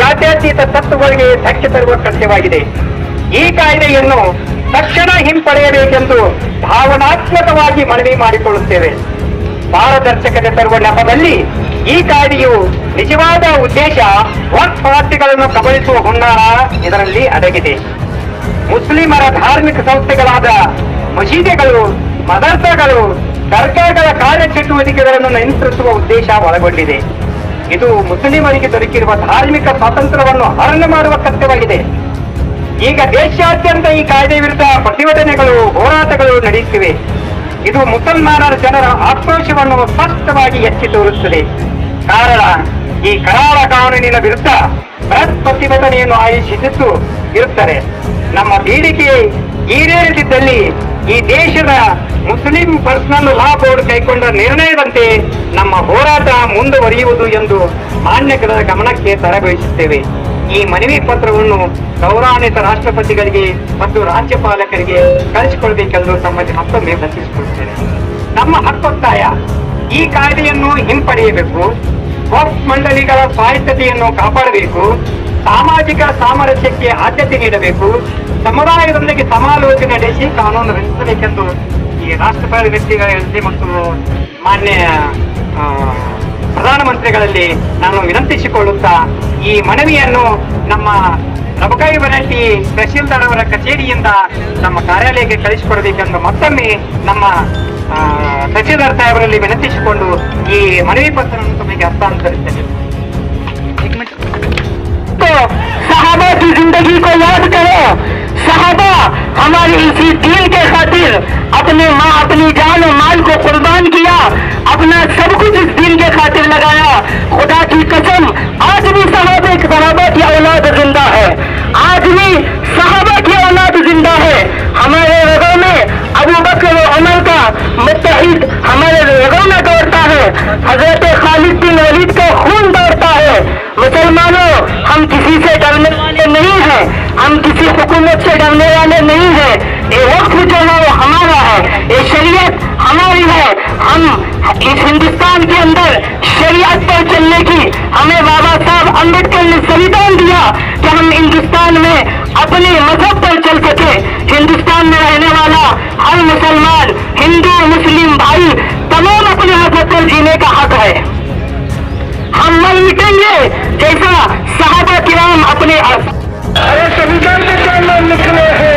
ಜಾತ್ಯತೀತ ತತ್ವಗಳಿಗೆ ಧಕ್ಕೆ ತರುವ ಕೃತ್ಯವಾಗಿದೆ. ಈ ಕಾಯ್ದೆಯನ್ನು ತಕ್ಷಣ ಹಿಂಪಡೆಯಬೇಕೆಂದು ಭಾವನಾತ್ಮಕವಾಗಿ ಮನವಿ ಮಾಡಿಕೊಳ್ಳುತ್ತೇವೆ. ಪಾರದರ್ಶಕತೆ ತರುವ ನೆಪದಲ್ಲಿ ಈ ಕಾಯ್ದೆಯು ನಿಜವಾದ ಉದ್ದೇಶ ವಕ್ಫ್ ಆಸ್ತಿಗಳನ್ನು ಕಬಳಿಸುವ ಹುನ್ನಾರ ಇದರಲ್ಲಿ ಅಡಗಿದೆ. ಮುಸ್ಲಿಮರ ಧಾರ್ಮಿಕ ಸಂಸ್ಥೆಗಳಾದ ಮಸೀದಿಗಳು, ಮದರ್ಸಗಳು ಸರ್ಕಾರಗಳ ಕಾರ್ಯಚಟುವಟಿಕೆಗಳನ್ನು ನಿಯಂತ್ರಿಸುವ ಉದ್ದೇಶ ಒಳಗೊಂಡಿದೆ. ಇದು ಮುಸ್ಲಿಮರಿಗೆ ದೊರಕಿರುವ ಧಾರ್ಮಿಕ ಸ್ವಾತಂತ್ರ್ಯವನ್ನು ಹರಣ ಮಾಡುವ ಕೃತ್ಯವಾಗಿದೆ. ಈಗ ದೇಶಾದ್ಯಂತ ಈ ಕಾಯ್ದೆ ವಿರುದ್ಧ ಪ್ರತಿಭಟನೆಗಳು, ಹೋರಾಟಗಳು ನಡೆಯುತ್ತಿವೆ. ಇದು ಮುಸಲ್ಮಾನರ ಜನರ ಆಕ್ರೋಶವನ್ನು ಸ್ಪಷ್ಟವಾಗಿ ಎತ್ತಿ ತೋರುತ್ತದೆ. ಕಾರಣ, ಈ ಕರಾಳ ಕಾನೂನಿನ ವಿರುದ್ಧ ಬೃಹತ್ ಪ್ರತಿಭಟನೆಯನ್ನು ಆಯೋಜಿಸಿದ್ದು ಇರುತ್ತದೆ. ನಮ್ಮ ಬೇಡಿಕೆ ಈಡೇರಿಸಿದ್ದಲ್ಲಿ ಈ ದೇಶದ ಮುಸ್ಲಿಂ ಪರ್ಸನಲ್ ಲಾ ಬೋರ್ಡ್ ಕೈಗೊಂಡ ನಿರ್ಣಯದಂತೆ ನಮ್ಮ ಹೋರಾಟ ಮುಂದುವರಿಯುವುದು ಎಂದು ಮಾನ್ಯಗಳ ಗಮನಕ್ಕೆ ತರಬಯಸುತ್ತೇವೆ ಈ ಮನವಿ ಪತ್ರವನ್ನು ಗೌರವಾನ್ವಿತ ರಾಷ್ಟ್ರಪತಿಗಳಿಗೆ ಮತ್ತು ರಾಜ್ಯಪಾಲಕರಿಗೆ ಕಳಿಸಿಕೊಳ್ಬೇಕೆಂದು ತಮ್ಮಲ್ಲಿ ಮತ್ತೊಮ್ಮೆ ವಿನಂತಿಸಿಕೊಳ್ಳುತ್ತೇನೆ. ನಮ್ಮ ಹಕ್ಕೊತ್ತಾಯ, ಈ ಕಾಯ್ದೆಯನ್ನು ಹಿಂಪಡೆಯಬೇಕು. ವಕ್ಫ್ ಮಂಡಳಿಗಳ ಸ್ವಾಯತ್ತತೆಯನ್ನು ಕಾಪಾಡಬೇಕು. ಸಾಮಾಜಿಕ ಸಾಮರಸ್ಯಕ್ಕೆ ಆದ್ಯತೆ ನೀಡಬೇಕು. ಸಮುದಾಯದೊಂದಿಗೆ ಸಮಾಲೋಚನೆ ನಡೆಸಿ ಕಾನೂನು ರಚಿಸಬೇಕೆಂದು ಈ ರಾಷ್ಟ್ರಪತಿ ವ್ಯಕ್ತಿಗಳಲ್ಲಿ ಮತ್ತು ಮಾನ್ಯ ಪ್ರಧಾನಮಂತ್ರಿಗಳಲ್ಲಿ ನಾನು ವಿನಂತಿಸಿಕೊಳ್ಳುತ್ತಾ ಈ ಮನವಿಯನ್ನು ನಮ್ಮ ರಬಕಾಯಿ ಬನಟ್ಟಿ ತಹಶೀಲ್ದಾರ್ ಅವರ ಕಚೇರಿಯಿಂದ ನಮ್ಮ ಕಾರ್ಯಾಲಯಕ್ಕೆ ಕಳಿಸಿಕೊಡಬೇಕೆಂದು ಮತ್ತೊಮ್ಮೆ ನಮ್ಮ ತಹಶೀಲ್ದಾರ್ ಸಾಹೇಬರಲ್ಲಿ ವಿನಂತಿಸಿಕೊಂಡು ಈ ಮನವಿ ಪತ್ರವನ್ನು ತಮಗೆ ಹಸ್ತಾಂತರಿಸ್ತೇನೆ हमारे इसी दीन के खातिर अपने माँ, अपनी जान और माल को कुर्बान किया, अपना सब कुछ इस दीन के खातिर लगाया। खुदा की कसम, आज भी सहाबे सहाबा की औलाद ज़िंदा है। आज भी सहाबा की औलाद ज़िंदा है। हमारे रगों में अबू बकर उमर का मुतहिद हमारे रगों में दौड़ता है। हज़रत खालिद बिन वलीद का खून दौड़ता है मुसलमानों हम किसी से डरने वाले नहीं हैं हम किसी हुकूमत से डरने वाले नहीं हैं। ये वक्त जो है वो हमारा है। ये शरीयत हमारी है। हम इस हिंदुस्तान के अंदर शरीयत पर चलने की हमें बाबा साहब अंबेडकर ने संविधान दिया कि हम हिंदुस्तान में अपने मज़हब पर चल सके। हिंदुस्तान में रहने वाला हर मुसलमान, हिंदू, मुस्लिम भाई, तमाम अपने मज़हब पर जीने का हक है। हम मर मिटेंगे, जैसा साहबा किराम अपने Harbiden de canlanmasını.